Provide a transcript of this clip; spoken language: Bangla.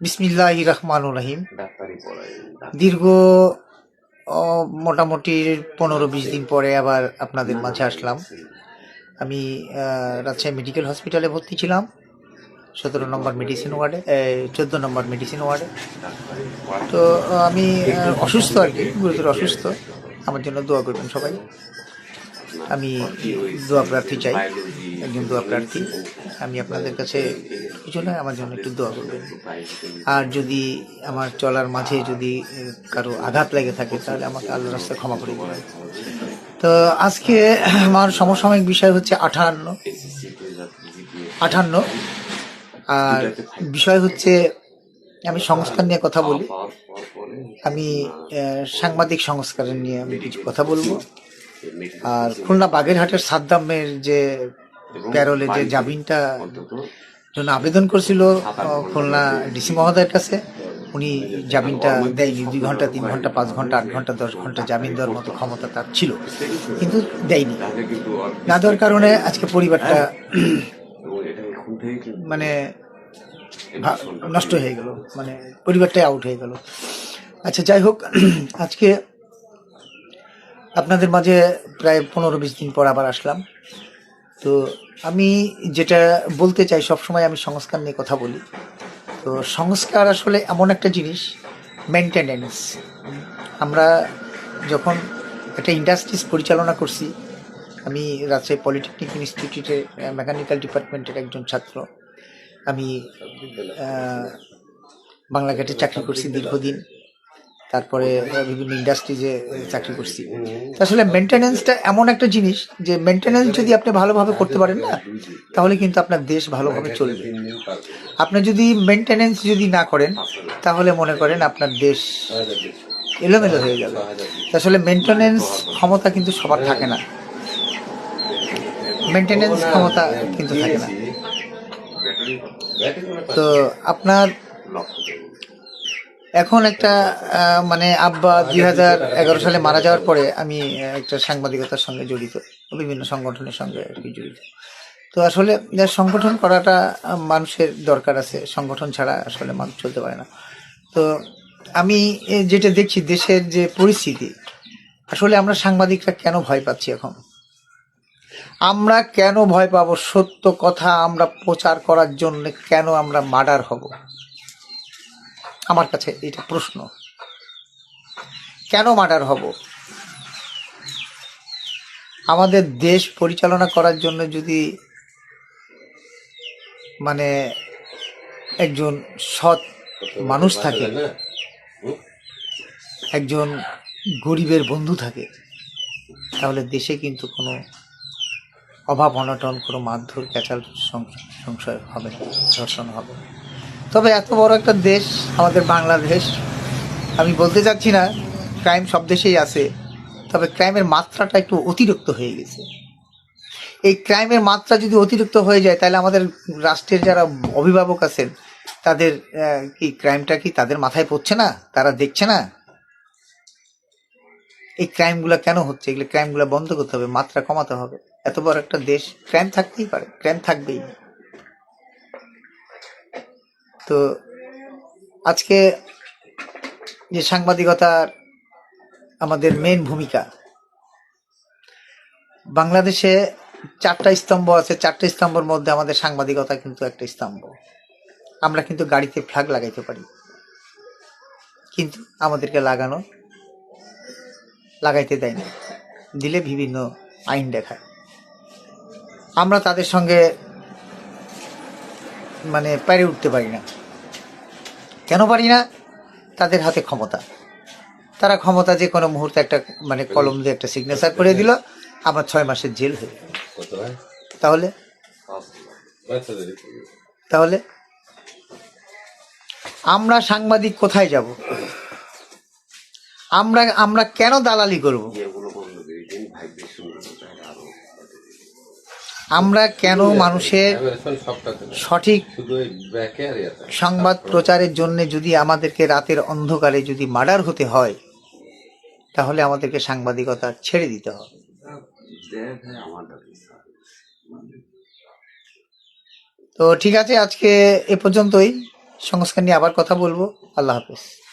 বিসমিল্লাহ রহমান রহিম দীর্ঘ মোটামুটি পনেরো বিশ দিন পরে আবার আপনাদের মাঝে আসলাম। আমি রাজশাহী মেডিকেল হসপিটালে ভর্তি ছিলাম, সতেরো নম্বর মেডিসিন ওয়ার্ডে চোদ্দ নম্বর মেডিসিন ওয়ার্ডে। তো, আমি অসুস্থ আর কি, গুরুতর অসুস্থ। আমার জন্য দোয়া করবেন সবাই। আমি দোয়া প্রার্থী চাই, একজন দোয়া প্রার্থী। আমি আপনাদের কাছে কিছু নয়, আমার জন্য একটু দোয়া করবেন। আর যদি আমার চলার মাঝে যদি কারও আঘাত লেগে থাকে, তাহলে আমাকে আল্লাহ রাস্তায় ক্ষমা করে দেবেন। তো আজকে আমার সমসাময়িক বিষয় হচ্ছে আঠান্ন। আঠান্ন। আর বিষয় হচ্ছে, আমি সংস্কার নিয়ে কথা বলি। আমি সাংবাদিক সংস্কারের নিয়ে আমি কিছু কথা বলব। আর খুলনা বাগেরহাটের সাদ্দামের যে প্যারোলে যে জামিনটা জন্য আবেদন করছিল খুলনা ডিসি মহোদয়ের কাছে। উনি জামিনটা দেয়নি দুই ঘণ্টা তিন ঘণ্টা পাঁচ ঘণ্টা আট ঘণ্টা দশ ঘণ্টা জামিন দেওয়ার মতো ক্ষমতা তার ছিল কিন্তু দেয়নি। না দেওয়ার কারণে আজকে পরিবারটা মানে নষ্ট হয়ে গেল মানে পরিবারটাই আউট হয়ে গেল। আচ্ছা যাই হোক আজকে আপনাদের মাঝে প্রায় পনেরো বিশ দিন পর আবার আসলাম। তো আমি যেটা বলতে চাই, সবসময় আমি সংস্কার নিয়ে কথা বলি। তো সংস্কার আসলে এমন একটা জিনিস মেনটেনেন্স আমরা যখন একটা ইন্ডাস্ট্রিজ পরিচালনা করছি, আমি রাজশাহী পলিটেকনিক ইনস্টিটিউটের মেকানিক্যাল ডিপার্টমেন্টের একজন ছাত্র। আমি বাংলাঘাটে চাকরি করছি দীর্ঘদিন। তারপরে বিভিন্ন ইন্ডাস্ট্রিজে চাকরি করছি। আসলে মেনটেনেন্সটা এমন একটা জিনিস যে মেনটেনেন্স যদি আপনি ভালোভাবে করতে পারেন না তাহলে কিন্তু আপনার দেশ ভালোভাবে চলবে। আপনি যদি মেনটেনেন্স যদি না করেন তাহলে মনে করেন আপনার দেশ এলোমেলো হয়ে যাবে। আসলে মেনটেনেন্স ক্ষমতা কিন্তু সবার থাকে না। মেনটেনেন্স ক্ষমতা কিন্তু থাকে না। তো আপনার এখন একটা মানে আব্বা দুই হাজার এগারো সালে মারা যাওয়ার পরে আমি একটা সাংবাদিকতার সঙ্গে জড়িত, বিভিন্ন সংগঠনের সঙ্গে আর কি জড়িত। তো আসলে সংগঠন করাটা মানুষের দরকার আছে, সংগঠন ছাড়া আসলে মানুষ চলতে পারে না। তো আমি যেটা দেখছি দেশের যে পরিস্থিতি, আসলে আমরা সাংবাদিকরা কেন ভয় পাচ্ছি এখন? আমরা কেন ভয় পাবো? সত্য কথা আমরা প্রচার করার জন্য কেন আমরা মার্ডার হব? আমার কাছে এটা প্রশ্ন কেন মার্ডার হব আমাদের দেশ পরিচালনা করার জন্য যদি মানে একজন সৎ মানুষ থাকে, একজন গরিবের বন্ধু থাকে, তাহলে দেশে কিন্তু কোনো অভাব অনটন, কোনো মারধর, ক্যাচাল সংশয় হবে না, ধর্ষণ হবে। তবে এত বড় একটা দেশ আমাদের বাংলাদেশ, আমি বলতে চাচ্ছি না ক্রাইম সব দেশেই আছে, তবে ক্রাইমের মাত্রাটা একটু অতিরিক্ত হয়ে গেছে। এই ক্রাইমের মাত্রা যদি অতিরিক্ত হয়ে যায়, তাহলে আমাদের রাষ্ট্রের যারা অভিভাবক আছেন, তাদের কি ক্রাইমটা কি তাদের মাথায় পড়ছে না? তারা দেখছে না? এই ক্রাইমগুলো কেন হচ্ছে? এগুলো ক্রাইমগুলো বন্ধ করতে হবে, মাত্রা কমাতে হবে। এত বড় একটা দেশ ক্রাইম থাকতেই পারে ক্রাইম থাকবেই। তো আজকে যে সাংবাদিকতার আমাদের মেন ভূমিকা, বাংলাদেশে চারটা স্তম্ভ আছে, চারটা স্তম্ভের মধ্যে আমাদের সাংবাদিকতা কিন্তু একটা স্তম্ভ। আমরা কিন্তু গাড়িতে ফ্ল্যাগ লাগাইতে পারি, কিন্তু আমাদেরকে লাগানো লাগাইতে দেয় না, দিলে বিভিন্ন আইন দেখায়। আমরা তাদের সঙ্গে মানে পেরে উঠতে পারি না। কেন পারি না? তাদের হাতে ক্ষমতা। তারা ক্ষমতা যে কোনো মুহূর্তে একটা মানে কলম দিয়ে একটা সিগনেচার করে দিল আমার ছয় মাসের জেল হয়ে গেল। তাহলে? তাহলে? আমরা সাংবাদিক কোথায় যাব? আমরা আমরা কেন দালালি করব? আমরা কেন মানুষের সঠিক সংবাদ প্রচারের জন্য যদি আমাদেরকে রাতের অন্ধকারে যদি মার্ডার হতে হয়, তাহলে আমাদেরকে সাংবাদিকতা ছেড়ে দিতে হবে। তো ঠিক আছে, আজকে এ পর্যন্তই। সংস্কার নিয়ে আবার কথা বলব। আল্লাহ হাফেজ।